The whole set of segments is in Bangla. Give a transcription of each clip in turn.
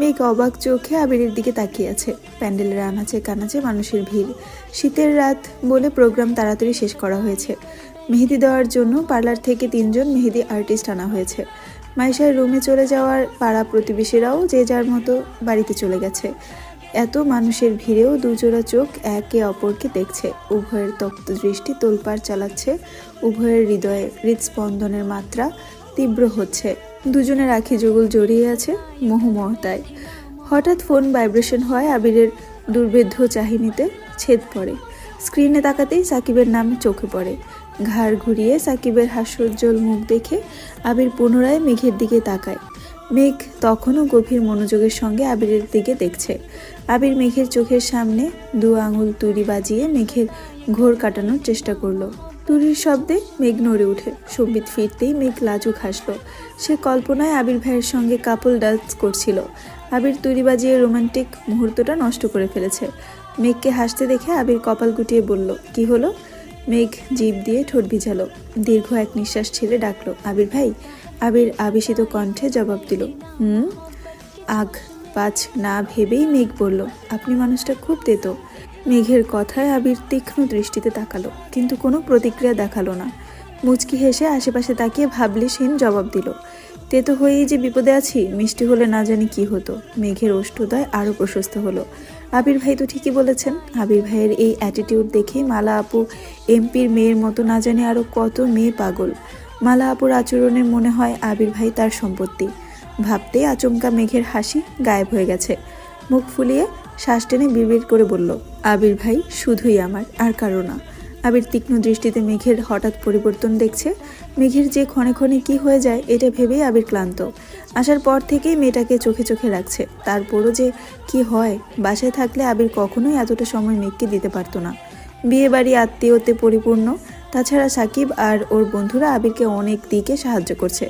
মেঘ অবাক চোখে আবিরের দিকে তাকিয়ে আছে। প্যান্ডেলের আনাচে কানাচে মানুষের ভিড়। শীতের রাত বলে প্রোগ্রাম তাড়াতাড়ি শেষ করা হয়েছে। মেহেদি দেওয়ার জন্য পার্লার থেকে তিনজন মেহেদি আর্টিস্ট আনা হয়েছে। মাইশার রুমে চলে যাওয়ার পাড়া প্রতিবেশীরাও যে যার মতো বাড়িতে চলে গেছে। এত মানুষের ভিড়েও দুজোড়া চোখ একে অপরকে দেখছে। উভয়ের তপ্ত দৃষ্টি তোলপাড় চালাচ্ছে। উভয়ের হৃদয়ে হৃদস্পন্দনের মাত্রা তীব্র হচ্ছে। দুজনের আখি যুগল জড়িয়ে আছে মোহমহতায়। হঠাৎ ফোন ভাইব্রেশন হয় আবিরের দুর্ভেদ্য চাহিনিতে ছেদ পড়ে। স্ক্রিনে তাকাতেই সাকিবের নাম চোখে পড়ে। ঘাড় ঘুরিয়ে সাকিবের হাস্যোজ্জ্বল মুখ দেখে আবির পুনরায় মেঘের দিকে তাকায়। মেঘ তখনও গভীর মনোযোগের সঙ্গে আবিরের দিকে দেখছে। আবির মেঘের চোখের সামনে দু আঙুল তুড়ি বাজিয়ে মেঘের ঘোর কাটানোর চেষ্টা করল। তুরির শব্দে মেঘ নড়ে উঠে সম্বিত ফিরতেই মেঘ লাজুক হাসলো। সে কল্পনায় আবির ভাইয়ের সঙ্গে কাপল ডান্স করছিল। আবির তুরি বাজিয়ে রোমান্টিক মুহূর্তটা নষ্ট করে ফেলেছে। মেঘকে হাসতে দেখে আবির কপাল গুটিয়ে বলল, কি হলো? মেঘ জিভ দিয়ে ঠোঁট ভিজালো। দীর্ঘ এক নিঃশ্বাস ছেড়ে ডাকলো, আবির ভাই? আবির আবেশিত কণ্ঠে জবাব দিল, হুম। আগ পাঁচ না ভেবেই মেঘ বলল, আপনি মানুষটা খুব তেতো। মেঘের কথায় আবির তীক্ষ্ণ দৃষ্টিতে তাকালো, কিন্তু কোনো প্রতিক্রিয়া দেখাল না। মুচকি হেসে আশেপাশে তাকিয়ে ভাবলেশহীন জবাব দিল তেতো হয়েই যে বিপদে আছি, মিষ্টি হলে না জানি কি হতো। মেঘের ওষ্ঠদয় আরও প্রশস্ত হলো, আবির ভাই তো ঠিকই বলেছেন, আবির ভাইয়ের এই অ্যাটিটিউড দেখে মালা আপু, এমপির মেয়ের মতো না জানি আরও কত মেয়ে পাগল। মালা আপুর আচরণে মনে হয় আবির ভাই তার সম্পত্তি। ভাবতেই আচমকা মেঘের হাসি গায়েব হয়ে গেছে, মুখ ফুলিয়ে শ্বাস টেনে বিড়বিড় করে বলল, আবির ভাই, শুধুই আমার, আর কারও না। আবির তীক্ষ্ণ দৃষ্টিতে মেঘের হঠাৎ পরিবর্তন দেখছে। মেঘের যে ক্ষণে ক্ষণে কী হয়ে যায়, এটা ভেবেই আবির ক্লান্ত। আসার পর থেকেই মেয়েটাকে চোখে চোখে রাখছে। তারপরও যে কি হয়, বাসায় থাকলে আবির কখনোই এতটা সময় মেঘকে দিতে পারতো না। বিয়ে বাড়ি আত্মীয়তে পরিপূর্ণ। তাছাড়া সাকিব আর ওর বন্ধুরা আবিরকে অনেক দিকে সাহায্য করছে।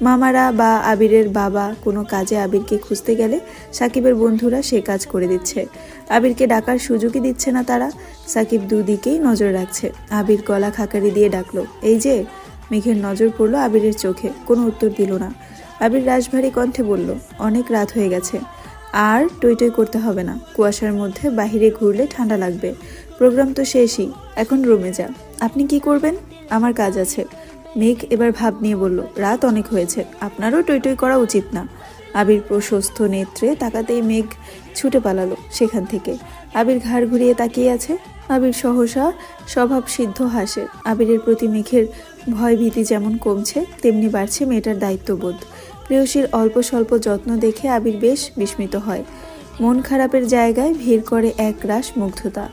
মামারা বা আবিরের বাবা কোনো কাজে আবিরকে খুঁজতে গেলে সাকিবের বন্ধুরা সে কাজ করে দিচ্ছে। আবিরকে ডাকার সুযোগই দিচ্ছে না তারা। সাকিব দুদিকেই নজর রাখছে। আবির গলা খাকারি দিয়ে ডাকলো, এই যে! মেঘের নজর পড়ল আবিরের চোখে, কোনো উত্তর দিল না। আবির রাশভারী কণ্ঠে বলল, অনেক রাত হয়ে গেছে। আর টই টই করতে হবে না। কুয়াশার মধ্যে বাহিরে ঘুরলে ঠান্ডা লাগবে। প্রোগ্রাম তো শেষই, এখন রুমে যা। আপনি কি করবেন? আমার কাজ আছে। মেঘ এবার ভাব নিয়ে বলল, রাত অনেক হয়েছে, আপনারও টই টই করা উচিত না। আবির প্রশস্ত নেত্রে তাকাতেই মেঘ ছুটে পালালো সেখান থেকে। আবির ঘাড় ঘুরিয়ে তাকিয়ে আছে। আবির সহসা স্বভাব সিদ্ধ হাসে। আবিরের প্রতি মেঘের ভয় ভীতি যেমন কমছে, তেমনি বাড়ছে মেয়েটার দায়িত্ববোধ। প্রেয়সীর অল্প স্বল্প যত্ন দেখে আবির বেশ বিস্মিত হয়। মন খারাপের জায়গায় ভিড় করে এক রাস মুগ্ধতা।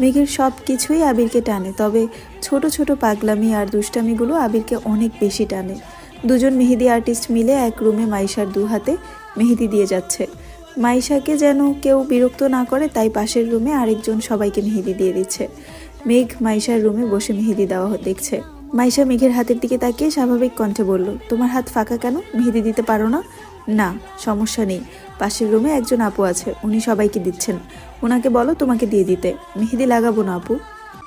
মেঘের সব কিছুই আবিরকে টানে, তবে ছোট ছোট পাগলামি আর দুষ্টামিগুলো আবিরকে অনেক বেশি টানে। দুজন মেহেদি আর্টিস্ট মিলে এক রুমে মাইশার দু হাতে মেহেদি দিয়ে যাচ্ছে। মাইশাকে যেন কেউ বিরক্ত না করে, তাই পাশের রুমে আরেকজন সবাইকে মেহেদি দিয়ে দিচ্ছে। মেঘ মাইশার রুমে বসে মেহেদি দেওয়া দেখছে। মাইশা মেঘের হাতের দিকে তাকিয়ে স্বাভাবিক কণ্ঠে বলল, তোমার হাত ফাঁকা কেন? মেহেদি দিতে পারো না? না, সমস্যা নেই। পাশের রুমে একজন আপু আছে, উনি সবাইকে দিচ্ছেন। ওনাকে বলো তোমাকে দিয়ে দিতে। মেহেদি লাগাবো না আপু।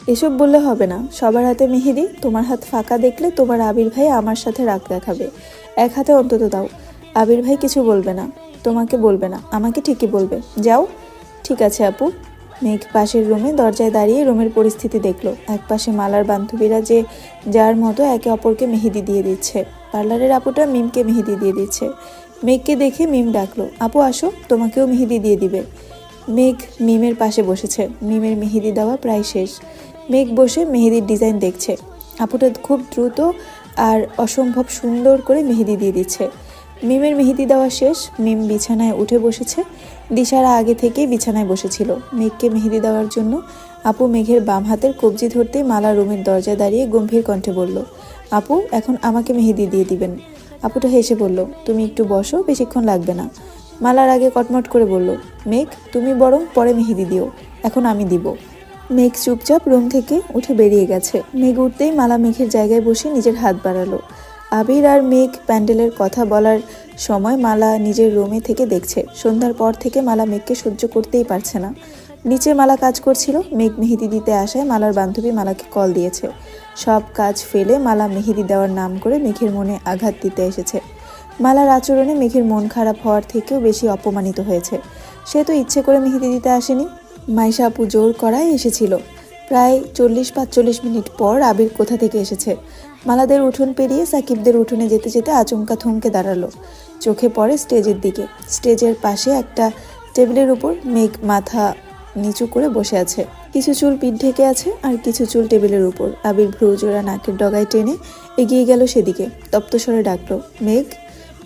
এসব বললে হবে না। সবার হাতে মেহেদি, তোমার হাত ফাঁকা দেখলে তোমার আবির ভাই আমার সাথে রাগ দেখাবে। এক হাতে অন্তত দাও। আবির ভাই কিছু বলবে না। তোমাকে বলবে না। আমাকে ঠিকই বলবে। যাও। ঠিক আছে আপু। মেঘ পাশের রুমে দরজায় দাঁড়িয়ে রুমের পরিস্থিতি দেখল। এক পাশে মালার বান্ধবীরা যে যার মতো একে অপরকে মেহেদি দিয়ে দিচ্ছে। পার্লারের আপুটা মিমকে মেহেদি দিয়ে দিচ্ছে। মেঘকে দেখে মিম ডাকলো, আপু, আসো। তোমাকেও মেহেদি দিয়ে দিবে। মেঘ মিমের পাশে বসেছে। মিমের মেহেদি দেওয়া প্রায় শেষ। মেঘ বসে মেহেদির ডিজাইন দেখছে। আপুটা খুব দ্রুত আর অসম্ভব সুন্দর করে মেহেদি দিয়ে দিচ্ছে। মিমের মেহেদি দেওয়া শেষ। মিম বিছানায় উঠে বসেছে। দিশারা আগে থেকেই বিছানায় বসেছিল। মেঘকে মেহেদি দেওয়ার জন্য আপু মেঘের বাম হাতের কবজি ধরতে মালা রুমের দরজায় দাঁড়িয়ে গম্ভীর কণ্ঠে বলল, আপু, এখন আমাকে মেহেদি দিয়ে দিবেন। আপুটা হেসে বলল, তুমি একটু বসো, বেশিক্ষণ লাগবে না। মালার আগে কটমট করে বলল, মেঘ, তুমি বরং পরে মেহেদি দিও, এখন আমি দিব। মেঘ চুপচাপ রুম থেকে উঠে বেরিয়ে গেছে। মেঘ উঠতেই মালা মেঘের জায়গায় বসে নিজের হাত বাড়ালো। আবির আর মেঘ প্যান্ডেলের কথা বলার সময় মালা নিজের রুমে থেকে দেখছে। সন্ধ্যার পর থেকে মালা মেঘকে সহ্য করতেই পারছে না। নিচে মালা কাজ করছিল। মেঘ মেহেদি দিতে আসায় মালার বান্ধবী মালাকে কল দিয়েছে। সব কাজ ফেলে মালা মেহেদি দেওয়ার নাম করে মেঘের মনে আঘাত দিতে এসেছে। মালার আচরণে মেঘের মন খারাপ হওয়ার থেকেও বেশি অপমানিত হয়েছে। সে তো ইচ্ছে করে মেহেদি দিতে আসেনি। মাইশা আপু জোর করায় এসেছিল। প্রায় চল্লিশ পাঁচচল্লিশ মিনিট পর আবির কোথা থেকে এসেছে? মালাদের উঠোন পেরিয়ে সাকিবদের উঠোনে যেতে যেতে আচমকা থমকে দাঁড়াল। চোখে পড়ে স্টেজের দিকে। স্টেজের পাশে একটা টেবিলের উপর মেঘ মাথা নিচু করে বসে আছে। কিছু চুল পিঠ ঢেকে আছে আর কিছু চুল টেবিলের উপর। আবির ভ্রু জোড়া নাকের ডগায় টেনে এগিয়ে গেল সেদিকে। তপ্তস্বরে ডাকলো, মেঘ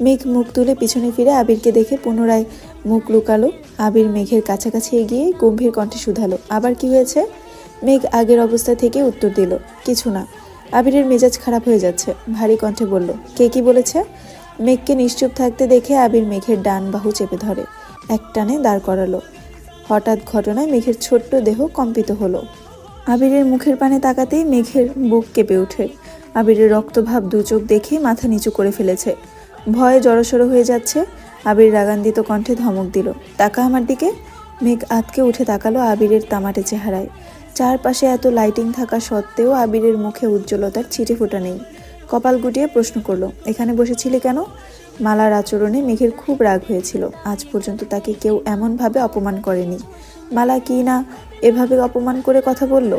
মেঘ মুখ তুলে পিছনে ফিরে আবিরকে দেখে পুনরায় মুখ লুকালো। আবির মেঘের কাছাকাছি এগিয়ে গম্ভীর কণ্ঠে শুধালো। আবার কি হয়েছে? মেঘ আগের অবস্থা থেকে উত্তর দিল, কিছু না। আবিরের মেজাজ খারাপ হয়ে যাচ্ছে। ভারী কণ্ঠে বলল, কে কি বলেছে? মেঘকে নিশ্চুপ থাকতে দেখে আবির মেঘের ডান বাহু চেপে ধরে। এক টানে দাঁড় করালো। হঠাৎ ঘটনায় মেঘের ছোট্ট দেহ কম্পিত হলো। আবিরের মুখের পানে তাকাতেই মেঘের বুক কেঁপে ওঠে। আবিরের রক্তভাব দু চোখ দেখে মাথা নিচু করে ফেলেছে। ভয়ে জড়সড় হয়ে যাচ্ছে। আবির রাগান্বিত কণ্ঠে ধমক দিল। তাকা আমার দিকে। মেঘ আতকে উঠে তাকালো আবিরের তামাটে চেহারায়। চারপাশে এত লাইটিং থাকা সত্ত্বেও আবিরের মুখে উজ্জ্বলতার ছিটে ফোটা নেই। কপাল গুটিয়ে প্রশ্ন করল, এখানে বসেছিলে কেন? মালার আচরণে মেঘের খুব রাগ হয়েছিল। আজ পর্যন্ত তাকে কেউ এমনভাবে অপমান করেনি। মালা কি না এভাবে অপমান করে কথা বলল?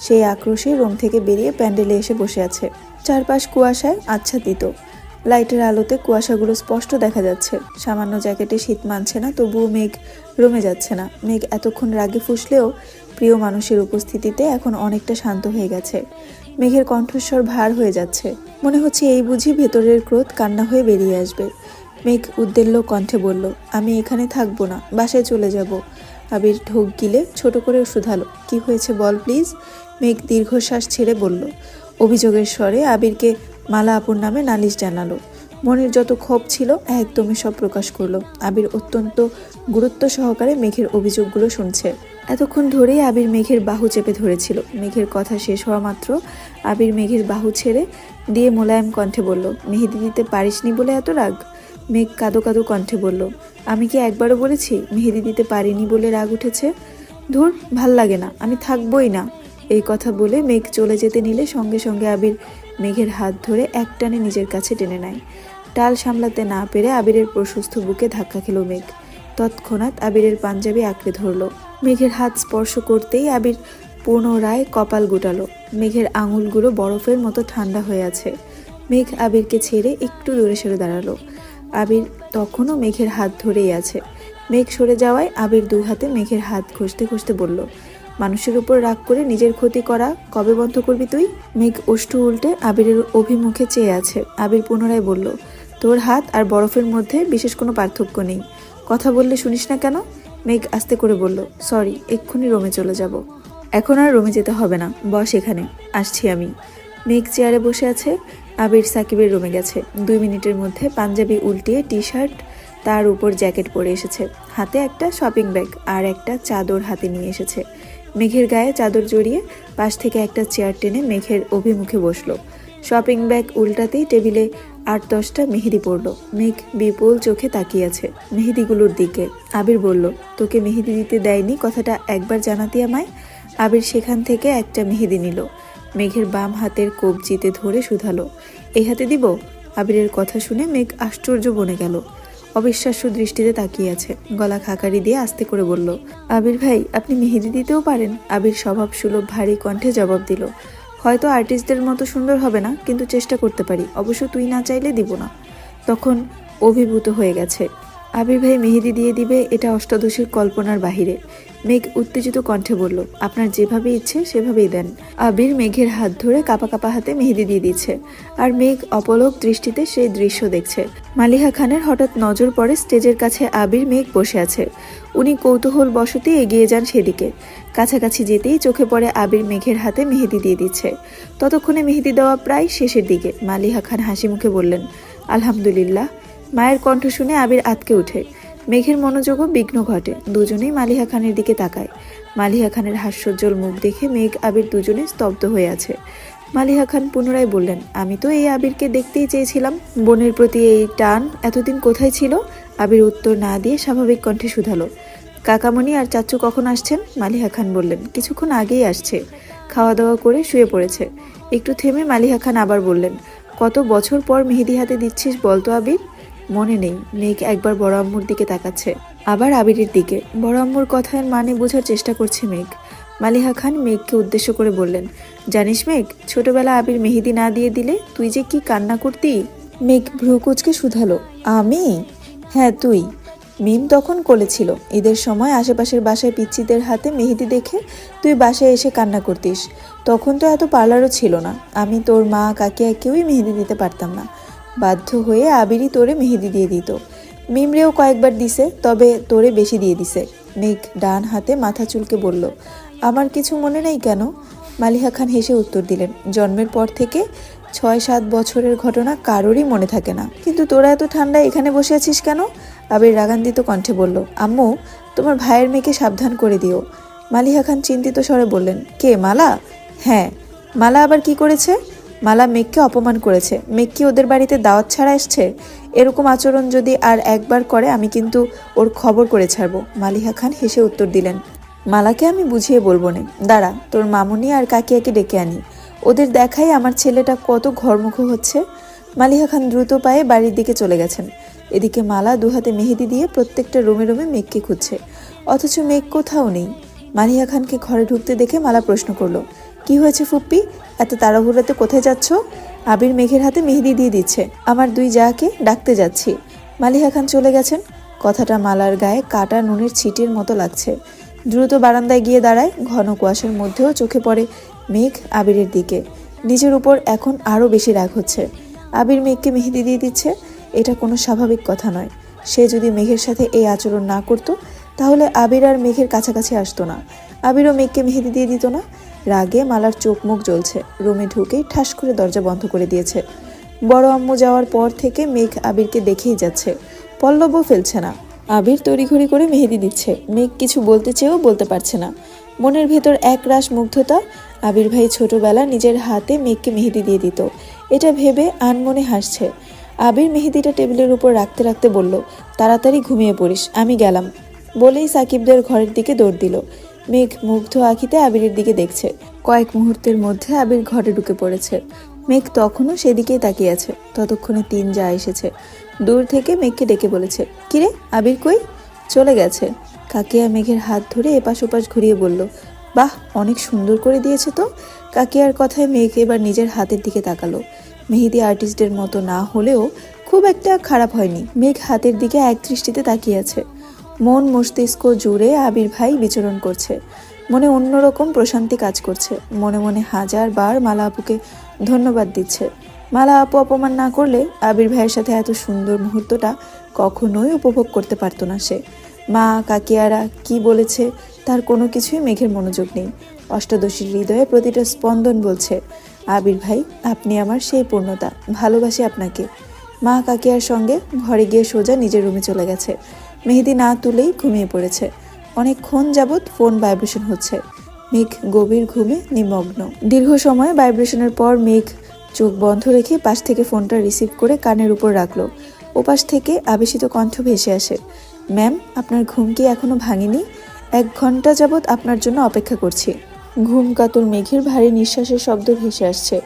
সেই আক্রোশে রুম থেকে বেরিয়ে প্যান্ডেলে এসে বসে আছে। চারপাশ কুয়াশায় আচ্ছাদিত। লাইটের আলোতে কুয়াশাগুলো স্পষ্ট দেখা যাচ্ছে। সামান্য জ্যাকেটে শীত মানছে না, তবুও মেঘ রমে যাচ্ছে না। মেঘ এতক্ষণ রাগে ফুসলেও প্রিয় মানুষের উপস্থিতিতে এখন অনেকটা শান্ত হয়ে গেছে। মেঘের কণ্ঠস্বর ভার হয়ে যাচ্ছে। মনে হচ্ছে এই বুঝি ভেতরের ক্রোধ কান্না হয়ে বেরিয়ে আসবে। মেঘ উদ্দেল্য কণ্ঠে বলল, আমি এখানে থাকব না, বাসায় চলে যাব। আবির ঢোক গিলে ছোট করে শুধালো কি হয়েছে বল প্লিজ? মেঘ দীর্ঘশ্বাস ছেড়ে বলল, অভিযোগের স্বরে আবিরকে মালা আপুর নামে নালিশ জানালো। মনের যত ক্ষোভ ছিল, একদমই সব প্রকাশ করল। আবির অত্যন্ত গুরুত্ব সহকারে মেঘের অভিযোগগুলো শুনছে। এতক্ষণ ধরেই আবির মেঘের বাহু চেপে ধরেছিল। মেঘের কথা শেষ হওয়া মাত্র আবির মেঘের বাহু ছেড়ে দিয়ে মোলায়েম কণ্ঠে বলল, মেহেদি দিতে পারিসনি বলে এত রাগ? মেঘ কাদো কাদো কণ্ঠে বলল, আমি কি একবারও বলেছি মেহেদি দিতে পারিনি বলে রাগ উঠেছে? ধুর, ভালো লাগে না, আমি থাকবই না। এই কথা বলে মেঘ চলে যেতে নিলে সঙ্গে সঙ্গে আবির মেঘের হাত ধরে একটানে নিজের কাছে টেনে নেয়। টাল সামলাতে না পেরে আবিরের প্রশস্ত বুকে ধাক্কা খেল মেঘ। তৎক্ষণাৎ আবিরের পাঞ্জাবি আঁকড়ে ধরলো। মেঘের হাত স্পর্শ করতেই আবির পুনরায় কপাল গুটালো। মেঘের আঙুলগুলো বরফের মতো ঠান্ডা হয়ে আছে। মেঘ আবিরকে ছেড়ে একটু দূরে সরে দাঁড়াল। আবির তখনও মেঘের হাত ধরেই আছে। মেঘ সরে যাওয়ায় আবির দু হাতে মেঘের হাত ঘষতে ঘষতে বলল মানুষের উপর রাগ করে নিজের ক্ষতি করা, কবে বন্ধ করবি তুই? মেঘ ওষ্ঠু উল্টে আবিরের অভিমুখে চেয়ে আছে। আবির পুনরায় বলল, তোর হাত আর বরফের মধ্যে বিশেষ কোনো পার্থক্য নেই। কথা বললে শুনিস না কেন? মেঘ আস্তে করে বলল, সরি, এক্ষুনি রোমে চলে যাব। এখন আর রোমে যেতে হবে না। বস এখানে। আসছি আমি। মেঘ চেয়ারে বসে আছে। আবির সাকিবের রুমে গেছে। দুই মিনিটের মধ্যে পাঞ্জাবি উল্টিয়ে টি শার্ট তার উপর জ্যাকেট পরে এসেছে। হাতে একটা শপিং ব্যাগ আর একটা চাদর হাতে নিয়ে এসেছে। মেঘের গায়ে চাদর জড়িয়ে পাশ থেকে একটা চেয়ার টেনে মেঘের অভিমুখে বসল। শপিং ব্যাগ উল্টাতেই টেবিলে আট দশটা মেহেদি পড়ল। মেঘ বিপুল চোখে তাকিয়ে আছে মেহেদিগুলোর দিকে। আবির বলল, তোকে মেহেদি দিতে দেয়নি, কথাটা একবার জানাতি আমায়? আবির সেখান থেকে একটা মেহেদি নিল। মেঘের বাম হাতের কবজিতে ধরে শুধালো। এই হাতে দিব? আবিরের কথা শুনে মেঘ আশ্চর্য বনে গেল। অবিশ্বাস্য দৃষ্টিতে তাকিয়ে আছে। গলা খাকারি দিয়ে আস্তে করে বলল, আবির ভাই, আপনি মেহেদি দিতেও পারেন। আবির স্বভাব সুলভ, ভারী কণ্ঠে জবাব দিল, হয়তো আর্টিস্টদের মতো সুন্দর হবে না, কিন্তু চেষ্টা করতে পারি। অবশ্য তুই না চাইলে দিব না। তখন অভিভূত হয়ে গেছে, আবির ভাই মেহেদি দিয়ে দিবে, এটা অষ্টাদশীর কল্পনার বাহিরে। মেঘ উত্তেজিত কণ্ঠে বলল, আপনার যেভাবে ইচ্ছে, সেভাবেই দেন। আবির মেঘের হাত ধরে কাপা কাপা হাতে মেহেদি দিয়ে দিচ্ছে, আর মেঘ অপলক দৃষ্টিতে সেই দৃশ্য দেখছে। মালিহা খানের হঠাৎ নজর পড়ে স্টেজের কাছে আবির মেঘ বসে আছে। উনি কৌতূহল বশতে এগিয়ে যান সেদিকে। কাছাকাছি যেতেই চোখে পড়ে আবির মেঘের হাতে মেহেদি দিয়ে দিচ্ছে। ততক্ষণে মেহেদি দেওয়া প্রায় শেষের দিকে। মালিহা খান হাসি মুখে বললেন, আলহামদুলিল্লাহ। মায়ের কণ্ঠ শুনে আবির আতকে ওঠে মেঘের মনোযোগও বিঘ্ন ঘটে। দুজনেই মালিহা খানের দিকে তাকায়। মালিহা খানের হাস্যোজ্জ্বল মুখ দেখে মেঘ আবির দুজনে স্তব্ধ হয়ে আছে। মালিহা খান পুনরায় বললেন, আমি তো এই আবিরকে দেখতেই চেয়েছিলাম। বোনের প্রতি এই টান এতদিন কোথায় ছিল? আবির উত্তর না দিয়ে স্বাভাবিক কণ্ঠে শুধালো, কাকামণি আর চাচু কখন আসছেন? মালিহা খান বললেন, কিছুক্ষণ আগেই আসছে। খাওয়া দাওয়া করে শুয়ে পড়েছে। একটু থেমে মালিহা খান আবার বললেন, কত বছর পর মেহেদি হাতে দিচ্ছিস বলতো আবির? মনে নেই, মেঘ একবার বড় আম্মুর দিকে তাকাচ্ছে। আবার আবিরের দিকে। বড় আম্মুর কথার মানে বোঝার চেষ্টা করছে মেঘ। মালিহা খান মেঘকে উদ্দেশ্য করে বললেন, জানিস মেঘ, ছোটবেলা আবির মেহেদি না দিয়ে দিলে তুই যে কি কান্না করতি? মেঘ ভ্রুকুচকে শুধালো, আমি? হ্যাঁ তুই। মিম তখন কোলে ছিল। ঈদের সময় আশেপাশের বাসায় পিচ্চিদের হাতে মেহেদি দেখে তুই বাসায় এসে কান্না করতিস। তখন তো এত পার্লারও ছিল না। আমি, তোর মা কাকিয়া কেউই মেহেদি দিতে পারতাম না। বাধ্য হয়ে আবিরই তোরে মেহেদি দিয়ে দিত। মিমরেও কয়েকবার দিছে, তবে তোরে বেশি দিয়ে দিছে। মেঘ ডান হাতে মাথা চুলকে বলল, আমার কিছু মনে নেই কেন? মালিহা খান হেসে উত্তর দিলেন, জন্মের পর থেকে ছয় সাত বছরের ঘটনা কারোরই মনে থাকে না। কিন্তু তোরা এত ঠান্ডায় এখানে বসে আছিস কেন? আবির রাগান্বিত কণ্ঠে বলল, আম্মু, তোমার ভাইয়ের মেয়েকে সাবধান করে দিও। মালিহা খান চিন্তিত স্বরে বললেন, কে, মালা? হ্যাঁ। মালা আবার কি করেছে? মালা মেঘকে অপমান করেছে। মেঘ কি ওদের বাড়িতে দাওয়াত ছাড়া এসছে? এরকম আচরণ যদি আর একবার করে, আমি কিন্তু ওর খবর করে ছাড়বো। মালিহা খান হেসে উত্তর দিলেন, মালাকে আমি বুঝিয়ে বলব না। দাঁড়া, তোর মামুনি আর কাকিয়াকে ডেকে আনি। ওদের দেখাই আমার ছেলেটা কত ঘরমুখ হচ্ছে। মালিহা খান দ্রুত পায়ে বাড়ির দিকে চলে গেছেন। এদিকে মালা দুহাতে মেহেদি দিয়ে প্রত্যেকটা রুমে রুমে মেঘকে খুঁজছে। অথচ মেঘ কোথাও নেই। মালিহা খানকে ঘরে ঢুকতে দেখে মালা প্রশ্ন করল কি হয়েছে ফুপ্পি? এত তাড়াহুড়োতে কোথায় যাচ্ছ? আবির মেঘের হাতে মেহেদি দিয়ে দিচ্ছে। আমার দুই যাকে ডাকতে যাচ্ছি। মালিহা খান চলে গেছেন। কথাটা মালার গায়ে কাটা নুনের ছিটির মতো লাগছে। দ্রুত বারান্দায় গিয়ে দাঁড়ায়, ঘন কুয়াশার মধ্যেও চোখে পড়ে মেঘ আবিরের দিকে। নিজের উপর এখন আরও বেশি রাগ হচ্ছে। আবির মেঘকে মেহেদি দিয়ে দিচ্ছে। এটা কোনো স্বাভাবিক কথা নয়। সে যদি মেঘের সাথে এই আচরণ না করত, তাহলে আবির আর মেঘের কাছাকাছি আসতো না। আবিরও মেঘকে মেহেদি দিয়ে দিত না। রাগে মালার চোখ মুখ জ্বলছে। রুমে ঢুকেই ঠাস করে দরজা বন্ধ করে দিয়েছে। বড় আম্মু যাওয়ার পর থেকে মেঘ আবিরকে দেখেই যাচ্ছে। পল্লবও ফেলছে না। আবির তড়িঘড়ি করে মেহেদি দিচ্ছে। মেঘ কিছু বলতে চেয়েও বলতে পারছে না। মনের ভেতর এক রাস মুগ্ধতা আবির ভাই ছোটবেলা নিজের হাতে মেঘকে মেহেদি দিয়ে দিত। এটা ভেবে আনমনে হাসছে। আবির মেহেদিটা টেবিলের উপর রাখতে রাখতে বলল, তাড়াতাড়ি ঘুমিয়ে পড়িস, আমি গেলাম। বলেই সাকিবদের ঘরের দিকে দৌড় দিল। মেঘ মুগ্ধ আখিতে আবিরের দিকে দেখছে। কয়েক মুহূর্তের মধ্যে আবির ঘরে ঢুকে পড়েছে। মেঘ তখনও সেদিকেই তাকিয়ে আছে। ততক্ষণে তিন যা এসেছে। দূর থেকে মেঘকে ডেকে বলেছে, কিরে, আবির কই? চলে গেছে। কাকিয়া মেঘের হাত ধরে এপাশ ওপাশ ঘুরিয়ে বলল, বাহ, অনেক সুন্দর করে দিয়েছে তো। কাকিয়ার কথায় মেঘ এবার নিজের হাতের দিকে তাকালো। মেহেদি আর্টিস্টের মতো না হলেও খুব একটা খারাপ হয়নি। মেঘ হাতের দিকে এক দৃষ্টিতে তাকিয়ে আছে। মন মস্তিষ্ক জুড়ে আবির ভাই বিচরণ করছে। মনে অন্যরকম প্রশান্তি কাজ করছে। মনে মনে হাজার বার মালা আপুকে ধন্যবাদ দিচ্ছে। মালা আপু অপমান না করলে আবির ভাইয়ের সাথে এত সুন্দর মুহূর্তটা কখনোই উপভোগ করতে পারতো না সে। মা, কাকিয়ারা কি বলেছে তার কোনো কিছুই মেঘের মনোযোগ নেই। অষ্টাদশীর হৃদয়ে প্রতিটা স্পন্দন বলছে, আবির ভাই, আপনি আমার সেই পূর্ণতা, ভালোবাসি আপনাকে। মা, কাকিয়ার সঙ্গে ঘরে গিয়ে সোজা নিজের রুমে চলে গেছে। মেহেদি না তুলেই ঘুমিয়ে পড়েছে। অনেকক্ষণ যাবৎ ফোন ভাইব্রেশন হচ্ছে। মেঘ গভীর ঘুমে নিমগ্ন। দীর্ঘ সময় ভাইব্রেশনের পর মেঘ চোখ বন্ধ রেখে পাশ থেকে ফোনটা রিসিভ করে কানের উপর রাখল। ওপাশ থেকে আবেশিত কণ্ঠ ভেসে আসে, ম্যাম, আপনার ঘুম কি এখনও ভাঙেনি? এক ঘণ্টা যাবৎ আপনার জন্য অপেক্ষা করছি। ঘুম কাতুর মেঘের ভারী নিঃশ্বাসের শব্দ ভেসে আসছে।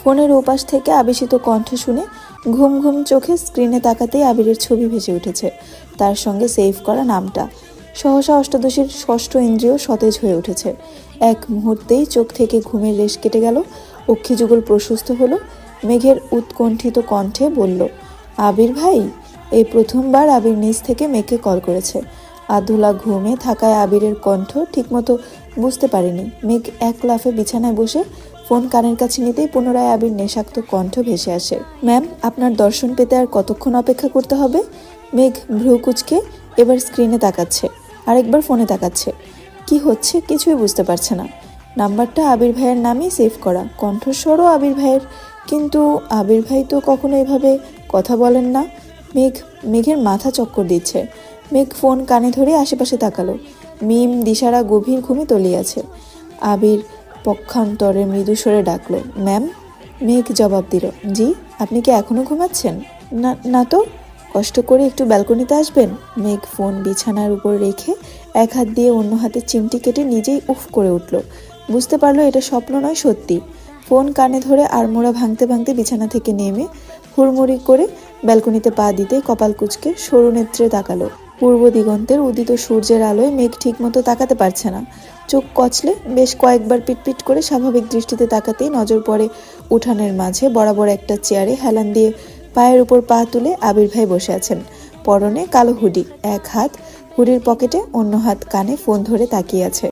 ফোনের ওপাশ থেকে আবেশিত কণ্ঠ শুনে ঘুম ঘুম চোখে স্ক্রিনে তাকাতেই আবিরের ছবি ভেসে উঠেছে। তার সঙ্গে সেভ করা নামটা। সহসা অষ্টাদশীর ষষ্ঠ ইন্দ্রিয় সতেজ হয়ে উঠেছে। এক মুহূর্তেই চোখ থেকে ঘুমের রেশ কেটে গেল। অক্ষিযুগল প্রশস্ত হলো। মেঘের উৎকণ্ঠিত কণ্ঠে বলল, আবির ভাই এই প্রথমবার আবির নিজ থেকে মেঘকে কল করেছে। আধুলা ঘুমে থাকায় আবিরের কণ্ঠ ঠিকমতো বুঝতে পারেনি। মেঘ এক লাফে বিছানায় বসে ফোন কানের কাছে নিতেই পুনরায় আবির নেশাক্ত কণ্ঠ ভেসে আসে। ম্যাম, আপনার দর্শন পেতে আর কতক্ষণ অপেক্ষা করতে হবে? মেঘ ভ্রুকুচকে এবার স্ক্রিনে তাকাচ্ছে, আরেকবার ফোনে তাকাচ্ছে। কি হচ্ছে কিছুই বুঝতে পারছে না। নাম্বারটা আবির ভাইয়ের নামেই সেভ করা। কণ্ঠস্বরও আবির ভাইয়ের। কিন্তু আবির ভাই তো কখনো এভাবে কথা বলেন না। মেঘ, মেঘের মাথা চক্কর দিচ্ছে। মেঘ ফোন কানে ধরে আশেপাশে তাকালো। মিম, দিশারা গভীর ঘুমে তলিয়াছে। আবির পক্ষান্তরে মৃদু স্বরে ডাকলো, ম্যাম? মেঘ জবাব দিল, জি, আপনি কি এখনও ঘুমাচ্ছেন? না না তো। কষ্ট করে একটু ব্যালকনিতে আসবেন? মেঘ ফোন বিছানার উপর রেখে এক হাত দিয়ে অন্য হাতে চিমটি কেটে নিজেই উফ করে উঠল। বুঝতে পারল এটা স্বপ্ন নয়, সত্যি। ফোন কানে ধরে আড়মোড়া ভাঙতে ভাঙতে বিছানা থেকে নেমে হুড়মুড়ি করে ব্যালকনিতে পা দিতে কপাল কুচকে সরু নেত্রে তাকালো। পূর্ব দিগন্তের উদিত সূর্যের আলোয় মেঘ ঠিকমতো তাকাতে পারছে না। চোখ কচলে বেশ কয়েকবার পিটপিট করে স্বাভাবিক দৃষ্টিতে তাকাতেই নজর পড়ে উঠানের মাঝে বরাবর একটা চেয়ারে হেলান দিয়ে পায়ের উপর পা তুলে আবির ভাই বসে আছেন। পরনে কালো হুডি, এক হাত হুডির পকেটে অন্য হাত কানে ফোন ধরে তাকিয়ে আছে।